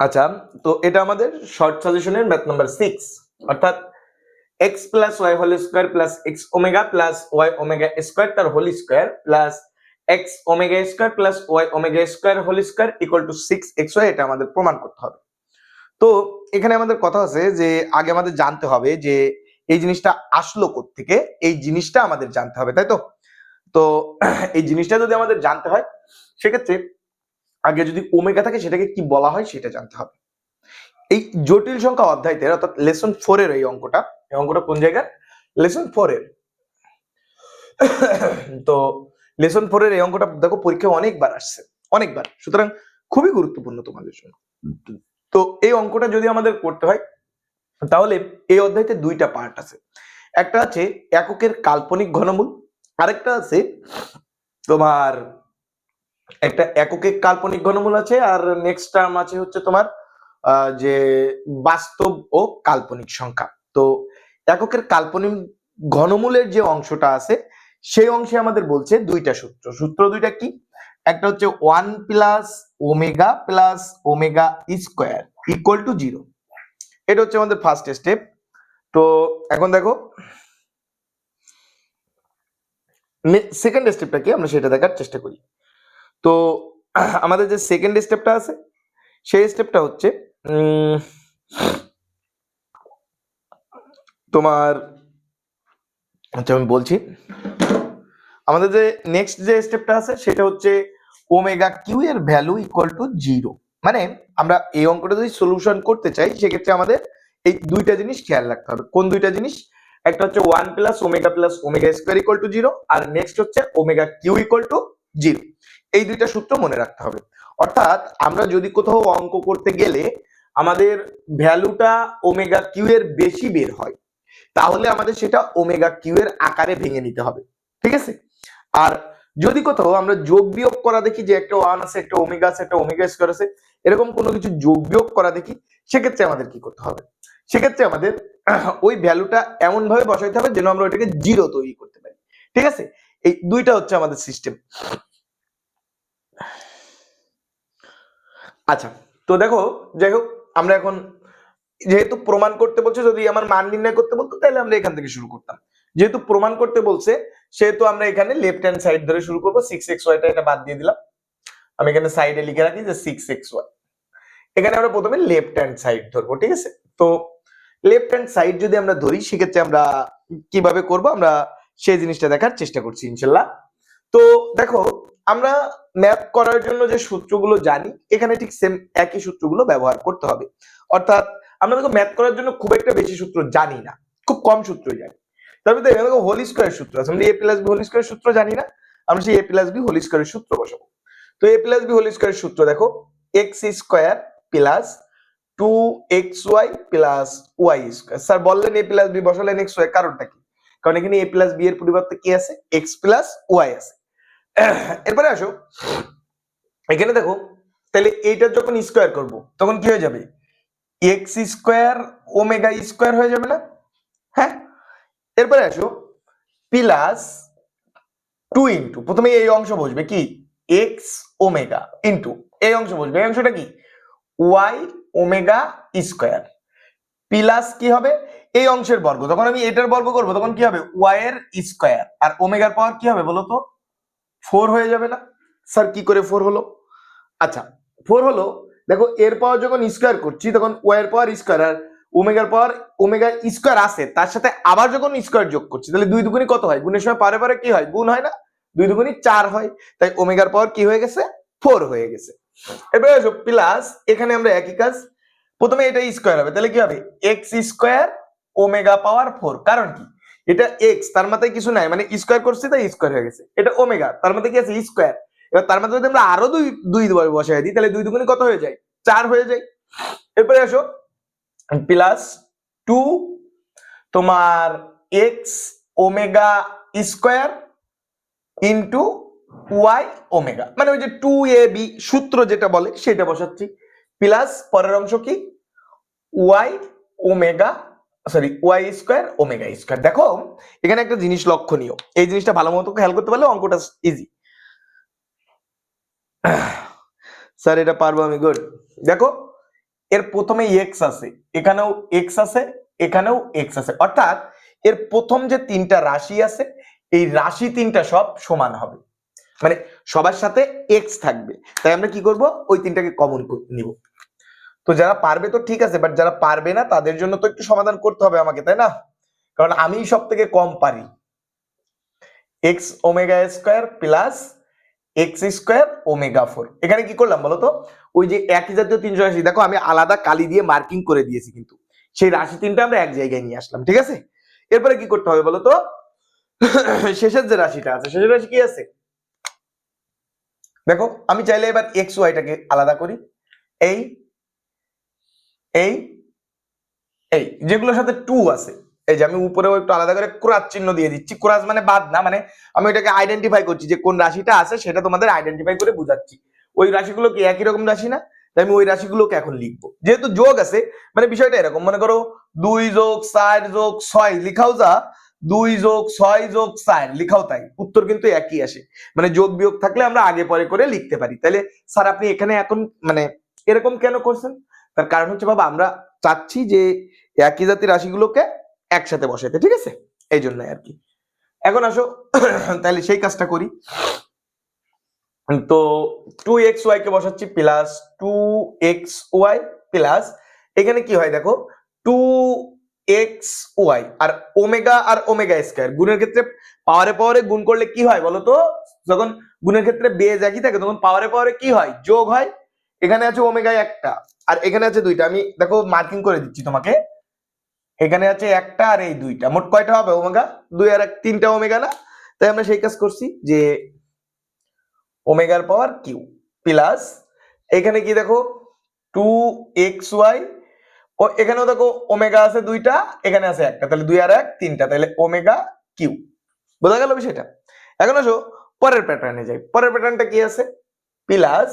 আচ্ছা তো এটা আমাদের শর্ট সলিউশনের ম্যাথ নাম্বার সিক্স অর্থাৎ X plus Y whole square plus X omega plus Y omega square তার whole square plus X omega square plus Y omega square whole square equal to six X Y এটা আমাদের প্রমাণ করতে হবে। তো এখানে আমাদের কথা আছে যে, আগে আমাদের জানতে হবে যে, এই জিনিসটা আসলো থেকে এই জিনিসটা আমাদের জানতে হবে, তাই তো? তো এই জিনিসটা যদি আমাদের জানতে হয়, সেক্ষেত্রে আগে যদি ওমেগা থাকে সেটাকে কি বলা হয় সেটা জানতে হবে। এই জটিল সংখ্যা অধ্যায়তে অর্থাৎ লেসন ফোর এর এই অঙ্কটা এই অঙ্কটা কোন জায়গায় লেসন ফোর এর। তো লেসন ফোর এর এই অঙ্কটা দেখো পরীক্ষায় অনেকবার আসছে, অনেকবার। সুতরাং খুবই গুরুত্বপূর্ণ তোমাদের জন্য। তো এই অঙ্কটা যদি আমাদের করতে হয়, তাহলে এই অধ্যায়তে দুইটা পার্ট আছে। একটা আছে এককের কাল্পনিক ঘনমূল, আরেকটা আছে তোমার একটা এককে কাল্পনিক ঘনমূল আছে, আর নেক্সট টার্ম আছে হচ্ছে তোমার যে বাস্তব ও কাল্পনিক সংখ্যা। তো এককের কাল্পনিক ঘনমূলের যে অংশটা আছে, সেই অংশে আমাদের বলছে দুইটা সূত্র। সূত্র দুইটা কি? একটা হচ্ছে one plus omega plus omega square equal to zero এটা হচ্ছে আমাদের ফার্স্ট স্টেপ তো এখন দেখো সেকেন্ড স্টেপটা কি আমরা সেটা দেখার চেষ্টা করি। তো আমাদের যে সেকেন্ড স্টেপটা আছে, সেই স্টেপটা হচ্ছে তোমার আচ্ছা আমি বলছি, আমাদের যে নেক্সট যে স্টেপটা আছে, সেটা হচ্ছে ওমেগা কিউ এর ভ্যালু ইকুয়াল টু জিরো মানে আমরা এই অঙ্কটা যদি সলিউশন করতে চাই, সেক্ষেত্রে আমাদের এই দুইটা জিনিস খেয়াল রাখতে হবে। কোন দুইটা জিনিস? একটা হচ্ছে one plus omega plus omega square equal to zero R next হচ্ছে omega cube equal to zero এই দুইটা সূত্র মনে রাখতে হবে। অর্থাৎ আমরা যদি কোথাও অঙ্ক করতে গেলে আমাদের ভ্যালুটা ওমেগা কিউ এর বেশি বের হয়, তাহলে আমাদের সেটা ওমেগা কিউ এর আকারে ভেঙে নিতে হবে। ঠিক আছে? আর যদি কোথাও আমরা যোগ বিয়োগ করা দেখি যে একটা ওয়ান আছে, একটা ওমেগা আছে, একটা ওমেগা স্কোয়ার আছে, এরকম কোনো কিছু যোগ বিয়োগ করা দেখি, সেক্ষেত্রে আমাদের কি করতে হবে? সেক্ষেত্রে আমাদের ওই ভ্যালুটা এমন ভাবে বসাইতে হবে যেন আমরা ওইটাকে জিরো তৈরি করতে পারি। ঠিক আছে? এই দুইটা হচ্ছে আমাদের সিস্টেম আচ্ছা তো দেখো, যাই হোক, আমরা এখন যেহেতু প্রমাণ করতে বলছে, যদি আমার মান নির্ণয় করতে বলতো, তাহলে আমরা এখান থেকে শুরু করতাম। যেহেতু প্রমাণ করতে বলছে, সেহেতু আমরা এখানে লেফট হ্যান্ড সাইড ধরে শুরু করব সিক্স এক্স ওয়াইটা এটা বাদ দিয়ে দিলাম। আমি এখানে সাইডে লিখে রাখি যে সিক্স এক্স ওয়াই এখানে আমরা প্রথমে লেফট হ্যান্ড সাইড ধরবো, ঠিক আছে? তো লেফট হ্যান্ড সাইড যদি আমরা ধরি, সেক্ষেত্রে আমরা কীভাবে করব? আমরা সেই জিনিসটা দেখার চেষ্টা করছি, ইনশাল্লাহ। তো দেখো আমরা ম্যাপ করার জন্য যে সূত্রগুলো জানি, এখানে ঠিক সেম একই সূত্রগুলো ব্যবহার করতে হবে। অর্থাৎ আমরা দেখো ম্যাথ করার জন্য খুব একটা বেশি সূত্র জানি না, খুব কম সূত্রই জানি। তবে তো এখানে দেখো হোল স্কোয়ার সূত্র আছে, আমরা A plus B whole square সূত্র জানি না, আমরা সেই এ প্লাস বি হোল স্কোয়ারের সূত্র বসাবো। তো এ প্লাস বি হোল স্কোয়ারের সূত্র দেখো X square plus two X Y plus Y square sir বললেন এ প্লাস বি বসালেন এক্স ওয়াই কারণটা কি? কারণ এখানে এ প্লাস বি এর পরিবর্তে কি আছে? এক্স প্লাস ওয়াই আছে। এরপরে আসো। এখানে দেখো, তাহলে এইটা যখন স্কোয়ার করব, তখন কি হয়ে যাবে? এক্স স্কোয়ার ওমেগা স্কোয়ার হয়ে যাবে না? হ্যাঁ? এরপরে আসো প্লাস টু ইন্টু প্রথমে এই অংশ বসবে কি? এক্স ওমেগা ইন্টু এই অংশ বসবে। এই অংশটা কি? ওয়াই ওমেগা স্কোয়ার প্লাস কি হবে? এই অংশের বর্গ। তখন আমি এটার বর্গ করব, তখন কি হবে? ওয়াই এর স্কোয়ার আর ওমেগার পাওয়ার কি হবে বলো তো? ফোর হয়ে যাবে না? স্যার কি করে ফোর হলো? আচ্ছা ফোর হলো, দেখো, এর পাওয়ার যখন স্কোয়ার করছি, তখন ওয়াই এর পাওয়ার স্কোয়ার আর ওমেগার পাওয়ার ওমেগা স্কোয়ার আসে তার সাথে আবার যখন স্কোয়ার যোগ করছি, তাহলে দুই দুগুণই কত হয়? গুণের সময় পারে পারে কি হয়? গুণ হয় না? দুই দুগুণই চার হয়। তাই ওমেগার পাওয়ার কি হয়ে গেছে? ফোর হয়ে গেছে। এবারে আসো প্লাস এখানে আমরা একই কাজ। প্রথমে এটা স্কোয়ার হবে, তাহলে কি হবে? X square omega power four কারণ কি? এটা এক্স তার মাথায় কিছু নাই মানে স্কোয়ার করছি তাই স্কোয়ার হয়ে গেছে। এটা ওমেগা তার মধ্যে কি আছে? স্কোয়ার এবার তার মধ্যে যদি আমরা আরও দুই দুই বসাই দিই, তাহলে দুই দুগুণে কত হয়ে যায়? চার হয়ে যায়। এরপরে আসো প্লাস টু তোমার X omega square into Y omega মানে ওই যে টু এ বি সূত্র যেটা বলে, সেটা বসাচ্ছি। প্লাস পরের অংশ কি? Y omega sorry Y square omega square দেখো, এখানে একটা জিনিস লক্ষণীয়। এই জিনিসটা ভালো মতো খেয়াল করতে পারলে অঙ্কটা ইজি স্যার, এটা পারব আমি গুড দেখো, এর প্রথমে এক্স আছে, এখানেও এক্স আছে, এখানেও এক্স আছে। অর্থাৎ, এর প্রথম যে তিনটা রাশি আছে, এই রাশি তিনটা সব সমান হবে। মানে সবার সাথে এক্স থাকবে। তাই আমরা কি করব? ওই তিনটাকে কমন নিব। তো যারা পারবে তো ঠিক আছে বাট যারা পারবে না, তাদের জন্য তো একটু সমাধান করতে হবে আমাকে, তাই না? কারণ আমি সব থেকে কম পারি। X omega square plus X square omega four এখানে কি করলাম বলো তো? ওই যে একই জাতীয় তিনশো রাশি, দেখো আমি আলাদা কালি দিয়ে মার্কিং করে দিয়েছি কিন্তু। সেই রাশি তিনটা আমরা এক জায়গায় নিয়ে আসলাম, ঠিক আছে? এরপরে কি করতে হবে বলো তো? শেষের যে রাশিটা আছে, শেষের রাশি কি আছে? দেখো, আমি চাইলে এবার এক্স ওয়াইটাকে আলাদা করি। এই এই এই যেগুলোর সাথে টু আছে। এই যে আমি উপরেও একটু আলাদা করে ক্রাস চিহ্ন দিয়ে দিচ্ছি। ক্রাস মানে বাদ না মানে আমি ওইটাকে আইডেন্টিফাই করছি যে কোন রাশিটা আছে, সেটা তোমাদের আইডেন্টিফাই করে বুঝাচ্ছি। ওই রাশিগুলো কি একই রকম রাশি না? আমি ওই রাশিগুলোকে এখন লিখব। যেহেতু যোগ আছে মানে বিষয়টা এরকম। মনে করো দুই যোগ চার যোগ ছয়, লিখাও যা, দুই যোগ ছয় যোগ চার, লিখাও তাই। উত্তর কিন্তু একই আসে। মানে যোগ বিয়োগ থাকলে আমরা আগে পরে করে লিখতে পারি। তাহলে স্যার আপনি এখানে এখন মানে এরকম কেন করছেন? তার কারণ হচ্ছে বাবা, আমরা চাচ্ছি যে একই জাতির রাশিগুলোকে একসাথে বসাতে ঠিক আছে? এই জন্য আর কি। এখন আসো, তাহলে সেই কাজটা করি। তো টু এক্স ওয়াই কে বসাচ্ছি plus two X Y plus এখানে কি হয় দেখো? টু এক্স ওয়াই আর ওমেগা আর ওমেগা স্কোয়ার গুণের ক্ষেত্রে পাওয়ারে পাওয়ারে গুণ করলে কি হয় বলো তো? যখন গুণের ক্ষেত্রে বেজ একই থাকে, তখন পাওয়ারে পাওয়ারে কি হয়? যোগ হয়। এখানে আছে ওমেগা একটা। আর এখানে আছে দুইটা। আমি, দেখো মার্কিং করে দিচ্ছি তোমাকে। এখানে আছে একটা আর এই দুইটা। মোট কয়টা হবে, ওমেগা? দুই আর এক, তিনটা ওমেগা না? তাই আমরা সেই কাজ করছি যে ওমেগার পাওয়ার কিউ প্লাস এখানে কি দেখো? Two x Y. ও, এখানেও দেখো ওমেগা আছে দুইটা, এখানে আছে একটা। তাহলে দুই আর এক, তিনটা। তাহলে ওমেগা কিউ। বোঝা গেল বিষয়টা? এখন আসো, পরের প্যাটার্নে যাই। পরের প্যাটার্নটা কি আছে? প্লাস।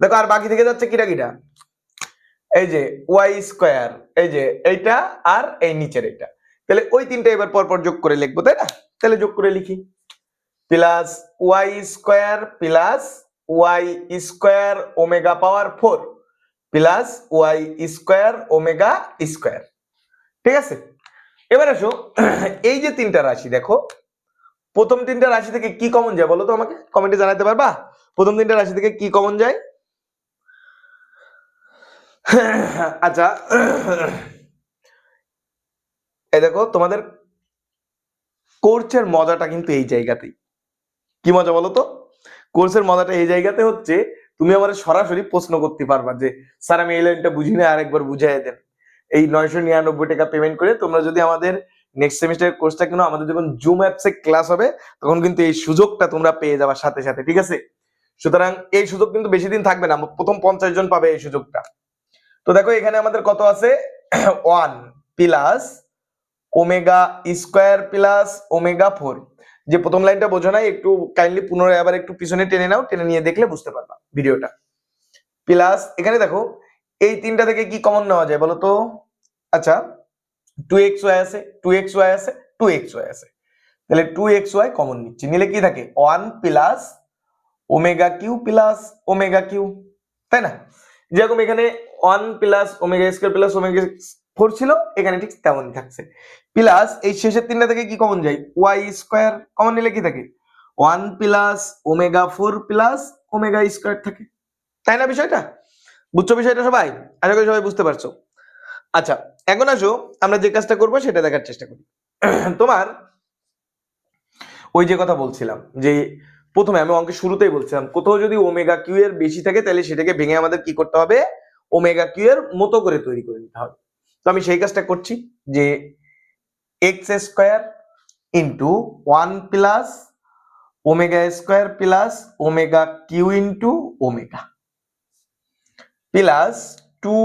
দেখো, আর বাকি থেকে যাচ্ছে কিটা কিটা? এই যে ওয়াই স্কোয়ার, এই যে এইটা আর এই নিচের এটা তাহলে ওই তিনটা এবার পরপর যোগ করে লিখব, তাই না? তাহলে যোগ করে লিখি। Plus Y square plus Y square omega power four plus Y square omega square. ঠিক আছে? এবার আসো, এই যে তিনটা রাশি দেখো, প্রথম তিনটা রাশি থেকে কি কমন যায় বলো তো আমাকে? কমেন্টে জানাতে পারবা? প্রথম তিনটা রাশি থেকে কি কমন যায়? আচ্ছা। এই দেখো, তোমাদের কোর্সের মজাটা কিন্তু এই জায়গাতেই। কি মজা বলো তো? কোর্সের মজাটা এই জায়গাতে হচ্ছে, তুমি আমার সরাসরি প্রশ্ন করতে পারবা যে, স্যার, আমি এই লাইনটা বুঝি না, আরেকবার বুঝাই দেন। এই নয়শো নিরানব্বই টাকা পেমেন্ট করে তোমরা যদি আমাদের নেক্সট সেমিস্টার কোর্সটা কিনো, আমাদের যখন জুম অ্যাপসে ক্লাস হবে, তখন কিন্তু এই সুযোগটা তোমরা পেয়ে যাবার সাথে সাথে, ঠিক আছে? সুতরাং এই সুযোগ কিন্তু বেশি দিন থাকবে না, প্রথম পঞ্চাশ জন পাবে এই সুযোগটা। তো দেখো এখানে আমাদের কত আছে? One plus omega square plus omega four যে প্রথম লাইনটা বোঝো নাই, একটু কাইন্ডলি পুনরায় আবার একটু পিছনে টেনে নাও, টেনে নিয়ে দেখলে বুঝতে পারবা ভিডিওটা। প্লাস এখানে দেখো, এই তিনটা থেকে কি কমন নেওয়া যায় বলো তো? আচ্ছা টু এক্স ওয়াই আছে টু এক্স ওয়াই আছে টু এক্স ওয়াই আছে। তাহলে টু এক্স ওয়াই কমন নিচ্ছি। নিলে কি থাকে? One plus omega cube plus omega cube তাই না? যেরকম এখানে one plus omega square plus omega four ছিল, এখানে ঠিক তেমনই থাকছে। প্লাস এই শেষের তিনটা থেকে কি কমন যায়? ওয়াই স্কোয়ার কমন নিলে কি থাকে? One plus omega four plus omega square থাকে। তাই না বিষয়টা? বুঝছ বিষয়টা সবাই? আশা করি সবাই বুঝতে পারছ। আচ্ছা এখন আসো, আমরা যে কাজটা করব সেটা দেখার চেষ্টা করি। তোমার ওই যে কথা বলছিলাম, যে প্রথমে আমি অঙ্কের শুরুতেই বলছিলাম, কোথাও যদি ওমেগা কিউ এর বেশি থাকে, তাহলে সেটাকে ভেঙে আমাদের কি করতে হবে? ওমেগা কিউ এর মতো করে তৈরি করে নিতে হবে। তো আমি সেই কাজটা করছি যে X square into one plus omega square plus omega cube into omega plus two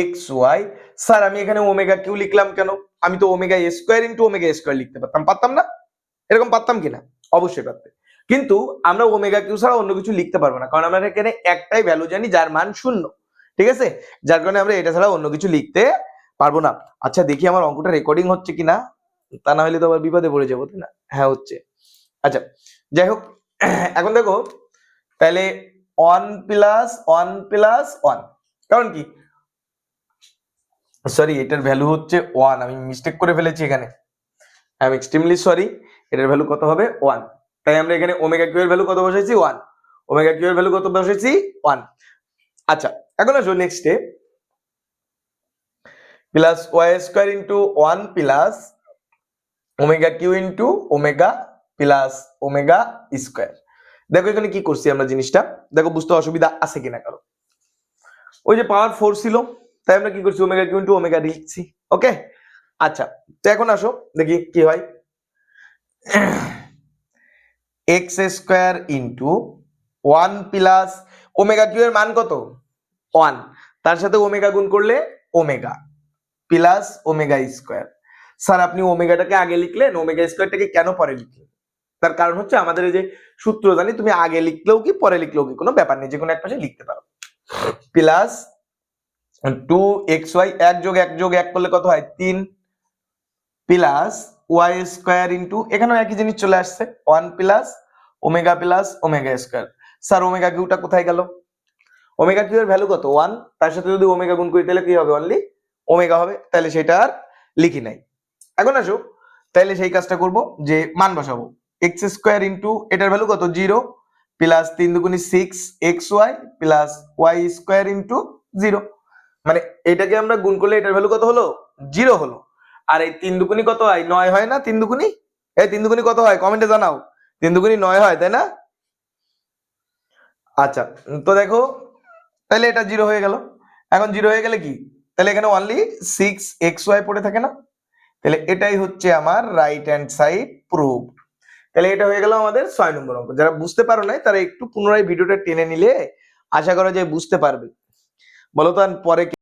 X Y sir, আমি এখানে ওমেগা কিউ লিখলাম কেন? আমি তো omega square into omega square লিখতে পারতাম পারতাম না? এরকম পারতাম কিনা? অবশ্যই পারতে কিন্তু আমরা ওমেগা কিউ ছাড়া অন্য কিছু লিখতে পারব না, কারণ আমরা এখানে একটাই ভ্যালু জানি, যার মান শূন্য। ঠিক আছে? যার কারণে আমরা এটা ছাড়া অন্য কিছু লিখতে পারব না। আচ্ছা দেখি আমার অঙ্কটা রেকর্ডিং হচ্ছে কিনা? তা না হলে তো আবার বিপদে পড়ে যাব, তাই না? হ্যাঁ হচ্ছে। আচ্ছা যাই হোক, এখন দেখো, তাহলে one plus one plus one কারণ কি? সরি এটার ভ্যালু হচ্ছে ওয়ান আমি মিস্টেক করে ফেলেছি এখানে। আই এম এক্সট্রিমলি সরি এটার ভ্যালু কত হবে? ওয়ান তাই আমরা এখানে ওমেগা কিউ এর ভ্যালু কত বসেছি ওয়ান ওমেগা কিউ এর ভ্যালু কত বসেছি ওয়ান আচ্ছা এখন আসো নেক্সটে plus Y square into one plus omega cube into omega plus omega square দেখো এখানে কি করছি আমরা জিনিসটা? দেখো বুঝতে অসুবিধা আছে কিনা কারও? ওই যে পাওয়ার ফোর ছিল, তাই আমরা কি করছি? ওমেগা কিউ ইন্টু ওমেগা লিখছি ওকে আচ্ছা তো এখন আসো, দেখি কি হয়। X square into one plus omega cube এর মান কত? ওয়ান তার সাথে ওমেগা গুণ করলে omega plus omega square sir আপনি ওমেগাটাকে আগে লিখলেন ওমেগা স্কোয়ারটাকে কেন পরে লিখলেন? তার কারণ হচ্ছে আমাদের এই যে সূত্র জানি, তুমি আগে লিখলেও কি, পরে লিখলেও কি, কোনো ব্যাপার নেই, যে কোনো এক পাশে লিখতে পারো। প্লাস টু এক্স ওয়াই এক যোগ এক যোগ এক করলে কত হয়? তিন। প্লাস ওয়াই স্কোয়ার ইন্টু এখানেও একই জিনিস চলে আসছে one plus omega plus omega square sir omega কিউটা কোথায় গেল? ওমেগা কিউ এর ভ্যালু কত? ওয়ান তার সাথে যদি ওমেগা গুণ করি, তাহলে কি হবে অনলি ওমেগা হবে, তাহলে সেটা আর লিখি নাই। এখন আসো তাহলে সেই কাজটা করব যে মান বসাবো। এক্স স্কোয়ার ইন্টু এটার ভ্যালু কত? জিরো প্লাস তিন দুগুণি six X Y plus Y square into zero মানে এটাকে আমরা গুণ করলে এটার ভ্যালু কত হলো? জিরো হলো। আর এই তিন দুগুণি কত হয়? নয় হয় না তিন দুগুণি? এই তিন দুগুণি কত হয়? কমেন্টে জানাও। তিন দুগুণি নয় হয়, তাই না? আচ্ছা তো দেখো তাহলে এটা জিরো হয়ে গেল। এখন জিরো হয়ে গেলে কি? তাহলে এখানে অনলি সিক্স এক্স ওয়াই পড়ে থাকে না? তাহলে এটাই হচ্ছে আমার রাইট হ্যান্ড সাইড প্রুভ তাহলে এটা হয়ে গেল আমাদের ছয় নম্বর অঙ্ক। যারা বুঝতে পারো নাই, তারা একটু পুনরায় ভিডিওটা টেনে নিলে আশা করা যায় বুঝতে পারবে। বলো পরে